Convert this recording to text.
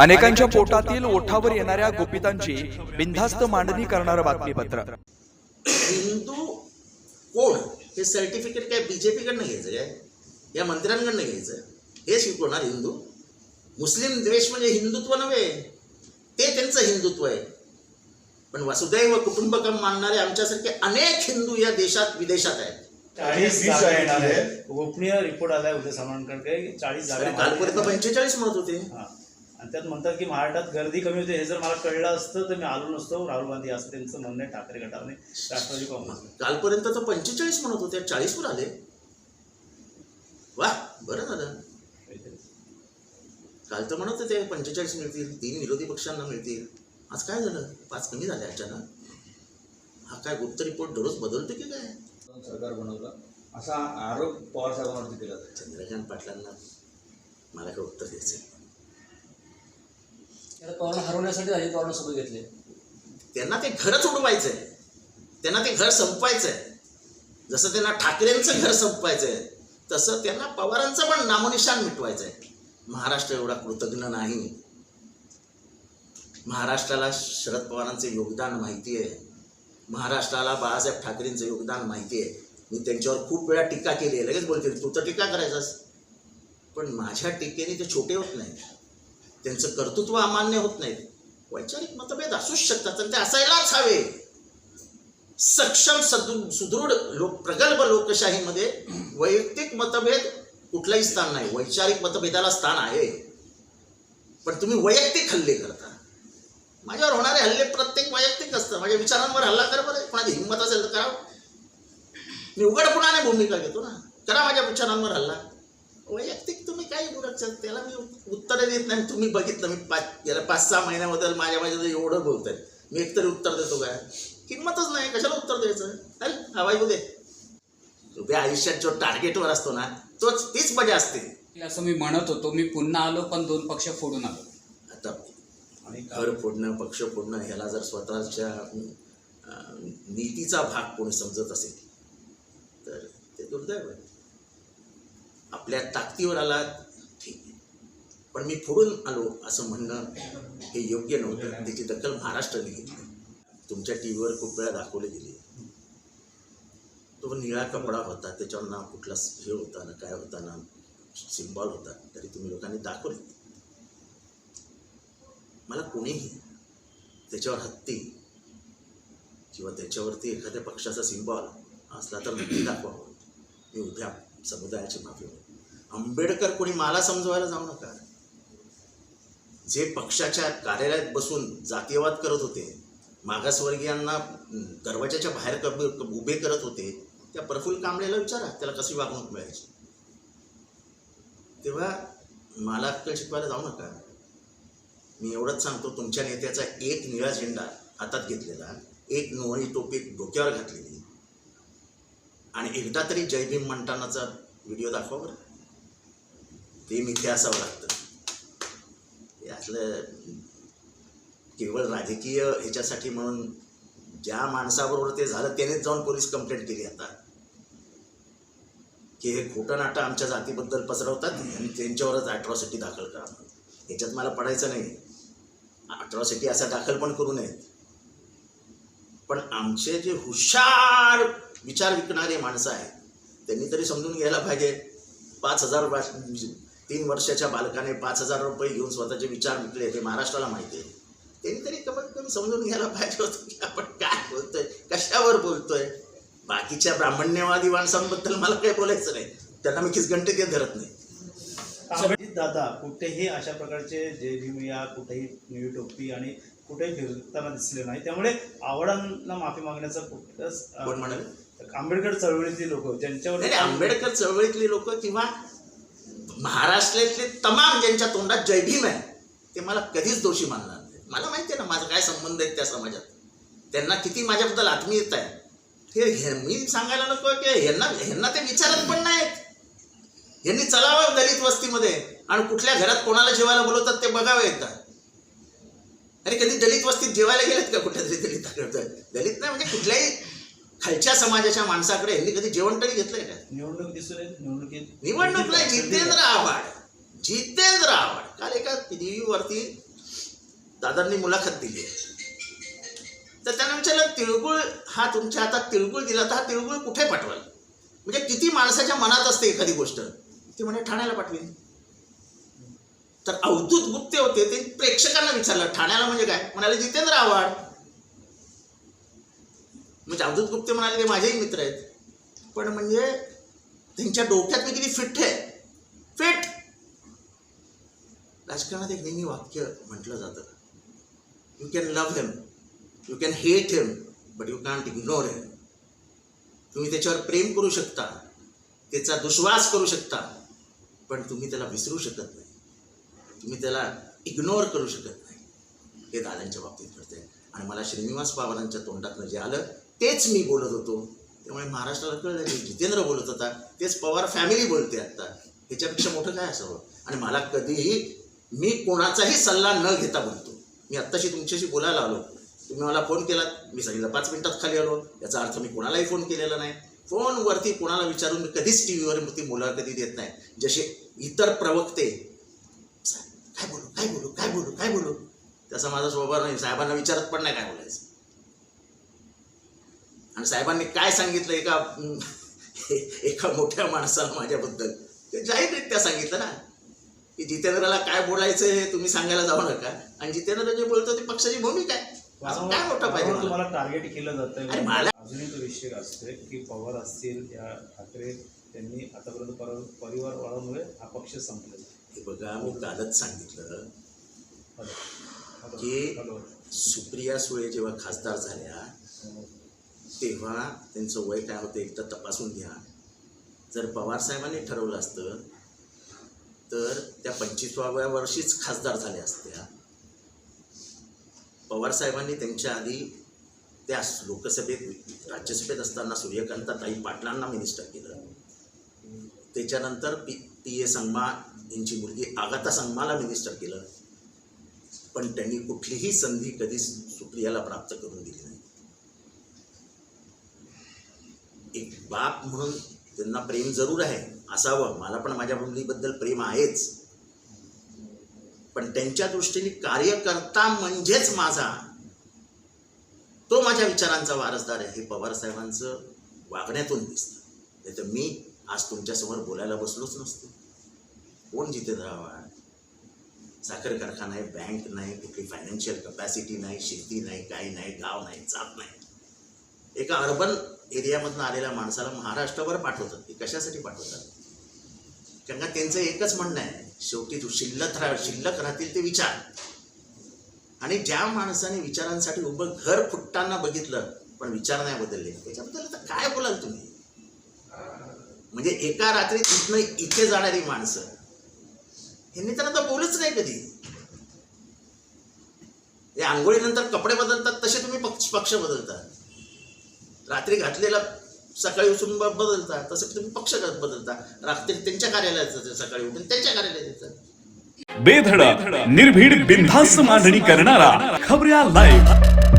अनेकांच्या पोटातील ओठावर येणाऱ्या गुपितांची बिनधास्त मांडणी करणारं बातमीपत्र. हिंदू कोण? हे सर्टिफिकेट काय बीजेपी कडनं घ्यायचं काय? या मंत्र्यांकडनं घ्यायचं? हे शिकवणार हिंदू? मुस्लिम द्वेष म्हणजे हिंदुत्व नव्हे. ते त्यांचं हिंदुत्व आहे. पण वसुदैव कुटुंबकम मानणारे आमच्यासारखे अनेक हिंदू या देशात विदेशात आहेत. चाळीस गोपनीय रिपोर्ट आलाय उद्या की चाळीस कालपर्यंत पंचेचाळीस म्हणत होते. हा. आणि त्यात म्हणतात की महाराष्ट्रात गर्दी कमी होते हे जर मला कळलं असतं तर मी आलो नसतो. राहुल गांधी असं त्यांचं म्हणणं आहे ठाकरे गटाने राष्ट्रवादी काँग्रेस कालपर्यंत तर पंचेचाळीस म्हणत होते चाळीसवर आले. वा बरं झालं. काल तर म्हणत होते पंचेचाळीस मिळतील तीन विरोधी पक्षांना मिळतील. आज काय झालं? पाच कमी झाले अचानक. हा काय गुप्त रिपोर्ट दररोज बदलतो की काय? सरकार बनवलं. असा आरोप पवार साहेबांवरती केला चंद्रकांत पाटलांना मला काय उत्तर द्यायचं त्याला पवार हरवण्यासाठी अजित पवारांना सोबत घेतले. त्यांना ते घरच उडवायचं आहे त्यांना ते घर संपवायचं आहे जसं त्यांना ठाकरेंचं घर संपवायचं आहे तसं त्यांना पवारांचं पण नामोनिशान मिटवायचं आहे महाराष्ट्र एवढा कृतज्ञ नाही. महाराष्ट्राला शरद पवारांचं योगदान माहिती आहे. महाराष्ट्राला बाळासाहेब ठाकरेंचं योगदान माहिती आहे. मी त्यांच्यावर खूप वेळा टीका केली आहे. लगेच बोलते तू तर टीका करायचास. पण माझ्या टीकेने ते छोटे होत नाही त्यांचं कर्तृत्व अमान्य होत नाहीत वैचारिक मतभेद असूच शकतात आणि ते असायलाच हवे. सक्षम सदृ सुदृढ लोक प्रगल्भ लोकशाहीमध्ये वैयक्तिक मतभेद कुठलाही स्थान नाही. वैचारिक मतभेदाला स्थान आहे. पण तुम्ही वैयक्तिक हल्ले करता. माझ्यावर होणारे हल्ले प्रत्येक वैयक्तिक असतं माझ्या विचारांवर हल्ला कर बरं. कोणाची हिंमत असेल तर करावं. मी उघडपणाने भूमिका घेतो ना. करा माझ्या विचारांवर हल्ला. वैयक्तिक तुम्ही काही बोलत असाल, त्याला मी उत्तर देत नाही तुम्ही बघितलं मी पाच गेल्या पाच सहा महिन्याबद्दल माझ्या माझ्या एवढं बोलतोय. मी एकतरी उत्तर देतो काय? किंमतच नाही कशाला उत्तर द्यायचं? चल हवाई दे उभ्या आयुष्यात जो टार्गेटवर असतो ना तोच तीच मजा असते. असं मी म्हणत होतो मी पुन्हा आलो पण दोन पक्ष फोडून आलो. आता आणि घर फोडणं पक्ष फोडणं ह्याला जर स्वतःच्या नीतीचा भाग कोणी समजत असेल तर ते दुर्दैव आहे. आपल्या ताकदीवर आला ठीक आहे. पण मी फोडून आलो असं म्हणणं हे योग्य नव्हतं. त्याची दखल महाराष्ट्राने घेतली. तुमच्या टी व्हीवर खूप वेळा दाखवले गेले. तो निळा कपडा होता त्याच्यावर ना कुठला हे होता ना काय होता ना सिम्बॉल होता तरी तुम्ही लोकांनी दाखवले. मला कोणीही त्याच्यावर हत्ती किंवा त्याच्यावरती एखाद्या पक्षाचा सिम्बॉल असला तर नक्की दाखवावं. मी उद्या समुदायाची माफी आंबेडकर कोणी मला समजवायला जाऊ नका. जे पक्षाच्या कार्यालयात बसून जातीयवाद करत होते मागासवर्गीयांना अं, दरवाजाच्या बाहेर कब उभे करत होते त्या प्रफुल्ल कांबळेला विचारा त्याला कशी वागणूक मिळायची? तेव्हा मला अक्कल शिकवायला जाऊ नका. मी एवढंच सांगतो तुमच्या नेत्याचा एक निळा झेंडा हातात घेतलेला एक नोळी टोपी डोक्यावर घातलेली आणि एकदा तरी जय भीम म्हणतानाचा व्हिडिओ दाखवा बरं. ते मिथे असावं लागतं. यातलं केवळ राजकीय ह्याच्यासाठी म्हणून ज्या माणसाबरोबर ते झालं त्यानेच जाऊन पोलीस कंप्लेंट केली आता. की हे खोटं नाटं आमच्या जातीबद्दल पसरवतात आणि त्यांच्यावरच अॅट्रॉसिटी दाखल करा. ह्याच्यात मला पडायचं नाही. अट्रॉसिटी असा दाखल पण करू नयेत. पण आमचे जे हुशार विचार विकणारे माणसं आहेत. त्यांनी तरी समजून घ्यायला पाहिजे. पाच हजार तीन वर्षाच्या बालकाने पाच हजार रुपये घेऊन स्वतःचे विचार विकले ते महाराष्ट्राला माहिती आहे. त्यांनी तरी कमीत कमी समजून घ्यायला पाहिजे होतं की आपण काय बोलतोय कशावर बोलतोय. बाकीच्या ब्राह्मण्यवादी माणसांबद्दल मला काही बोलायचं नाही. त्यांना मी खिसगंटे देत धरत नाही. दादा कुठेही अशा प्रकारचे जय भीम या कुठेही निळी टोपी आणि कुठेही फिरताना दिसले नाही. त्यामुळे आवडांना माफी मागण्याचा कुठंच कोण म्हणाले? आंबेडकर चळवळीतली लोक ज्यांच्यावर नाही आंबेडकर चळवळीतली लोक किंवा महाराष्ट्रातले तमाम ज्यांच्या तोंडात जय भीम आहे ते मला कधीच दोषी मानणार नाही मला माहिती आहे ना माझा काय संबंध आहे त्या समाजात. त्यांना किती माझ्याबद्दल आत्मीयता आहे. हे हे मी सांगायला नको की ह्यांना ह्यांना ते विचारत पण नाहीत. यांनी चलावं दलित वस्तीमध्ये आणि कुठल्या घरात कोणाला जेवायला बोलवतात ते बघावं येतात अरे कधी दलित वस्तीत जेवायला गेलेत का कुठेतरी दलित दलित नाही म्हणजे कुठल्याही खालच्या समाजाच्या माणसाकडे यांनी कधी जेवण तरी घेतलंय का? निवडणूक दिसून येत निवडणुकीत निवडणूक नाही जितेंद्र आव्हाड. जितेंद्र आव्हाड. काल एका टी व्हीवरती दादांनी मुलाखत दिली. आहे तर त्यांना विचारलं तिळगुळ हा तुमच्या हातात तिळगुळ दिला तर हा तिळगुळ कुठे पाठवाल? म्हणजे किती माणसाच्या मनात असते एखादी गोष्ट. ती म्हणे ठाण्याला पाठवीन. तर अवधूत गुप्ते होते ते प्रेक्षकांना विचारलं ठाण्याला म्हणजे काय? म्हणाले जितेंद्र आव्हाड. म्हणजे अवधूत गुप्ते म्हणाले ते माझेही मित्र आहेत. पण म्हणजे त्यांच्या डोक्यात मी किती फिट आहे? फिट राजकारणात एक नेहमी वाक्य म्हटलं जातं. You can love him you can hate him but you can't ignore him तुम्ही त्याच्यावर प्रेम करू शकता त्याचा दुश्वास करू शकता पण तुम्ही त्याला विसरू शकत नाही. तुम्ही त्याला इग्नोर करू शकत नाही. हे दादांच्या बाबतीत घडते आणि मला श्रीनिवास पवारांच्या तोंडातनं जे आलं तेच मी बोलत होतो. त्यामुळे महाराष्ट्राला कळलं की जितेंद्र बोलत होता. तेच पवार फॅमिली बोलते आत्ता ह्याच्यापेक्षा मोठं काय असावं? आणि मला कधीही मी कोणाचाही सल्ला न घेता बोलतो. मी आत्ताशी तुमच्याशी बोलायला आलो. तुम्ही मला फोन केलात. मी सांगितलं पाच मिनिटात खाली आलो. याचा अर्थ मी कोणालाही फोन केलेला नाही. फोनवरती कोणाला विचारून मी कधीच टी व्हीवर ती कधी देत नाही. जसे इतर प्रवक्ते काय बोलू? काय बोलू? काय बोलू? काय बोलू? त्याचा माझा स्वभाव नाही. साहेबांना विचारत पण नाही काय बोलायचं. आणि साहेबांनी काय सांगितलं एका एका मोठ्या माणसाला माझ्याबद्दल ते जाहीररित्या सांगितलं ना की जितेंद्रला काय बोलायचं हे तुम्ही सांगायला जाऊ नका आणि जितेंद्र जे बोलतो ते पक्षाची भूमिका आहे काय मोठं पाहिजे? तुम्हाला टार्गेट केलं जातं मला- अजूनही तो विषय असतोय की पवार असतील या ठाकरे त्यांनी आतापर्यंत पर- परिवार वाढवमुळे हा पक्ष संपलेला. हे बघा मी कालच सांगितलं. की-. सुप्रिया सुळे जेव्हा खासदार झाल्या तेव्हा त्यांचं वय काय होतं एकदा तपासून घ्या. जर पवारसाहेबांनी ठरवलं असतं तर त्या पंचवीसाव्या वर्षीच खासदार झाल्या असत्या. पवारसाहेबांनी त्यांच्या आधी त्या लोकसभेत राज्यसभेत असताना सूर्यकांताताई पाटलांना मिनिस्टर केलं. त्याच्यानंतर पी पी ए संगमा यांची मुलगी आगाता संगमाला मिनिस्टर केलं. पण त्यांनी कुठलीही संधी कधीच सुप्रियाला प्राप्त करून दिली नाही. एक बाप म्हणून त्यांना प्रेम जरूर आहे असावं. मला पण माझ्या मुलीबद्दल प्रेम आहेच. पण त्यांच्या दृष्टीने कार्यकर्ता म्हणजेच माझा तो माझ्या विचारांचा वारसदार आहे. हे पवार साहेबांचं वागण्यातून दिसतं. नाही तर मी आज तुमच्यासमोर बोलायला बसलोच नसतो. कोण जितेंद्र आव्हाड? साखर कारखाना आहे बँक नाही कुठली फायनान्शियल कपॅसिटी नाही शेती नाही काही नाही गाव नाही जात नाही. एका अर्बन एरियामधून आलेल्या माणसाला महाराष्ट्रभर पाठवतात. ते कशासाठी पाठवतात? कारण का त्यांचं एकच म्हणणं आहे शेवटी तू शिल्लक राह शिल्लक राहतील ते विचार. आणि ज्या माणसाने विचारांसाठी उभं घर फुटताना बघितलं पण विचार नाही बदलले त्याच्याबद्दल आता काय बोलाल तुम्ही? म्हणजे एका रात्री तिथनं इथे जाणारी माणसं ह्यांनी तर आता बोलूच नाही कधी. हे आंघोळीनंतर कपडे बदलतात तसे तुम्ही पक्ष पक्ष बदलतात. रात्री घातलेला सकाळी उठून बदलता तसं तुम्ही पक्ष बदलता. रात्री त्यांच्या कार्यालयात जाते सकाळी उठून त्यांच्या कार्यालयात येतात बेधडक निर्भीड बिनधास्त मांडणी करणारा खबऱ्या लाईव्ह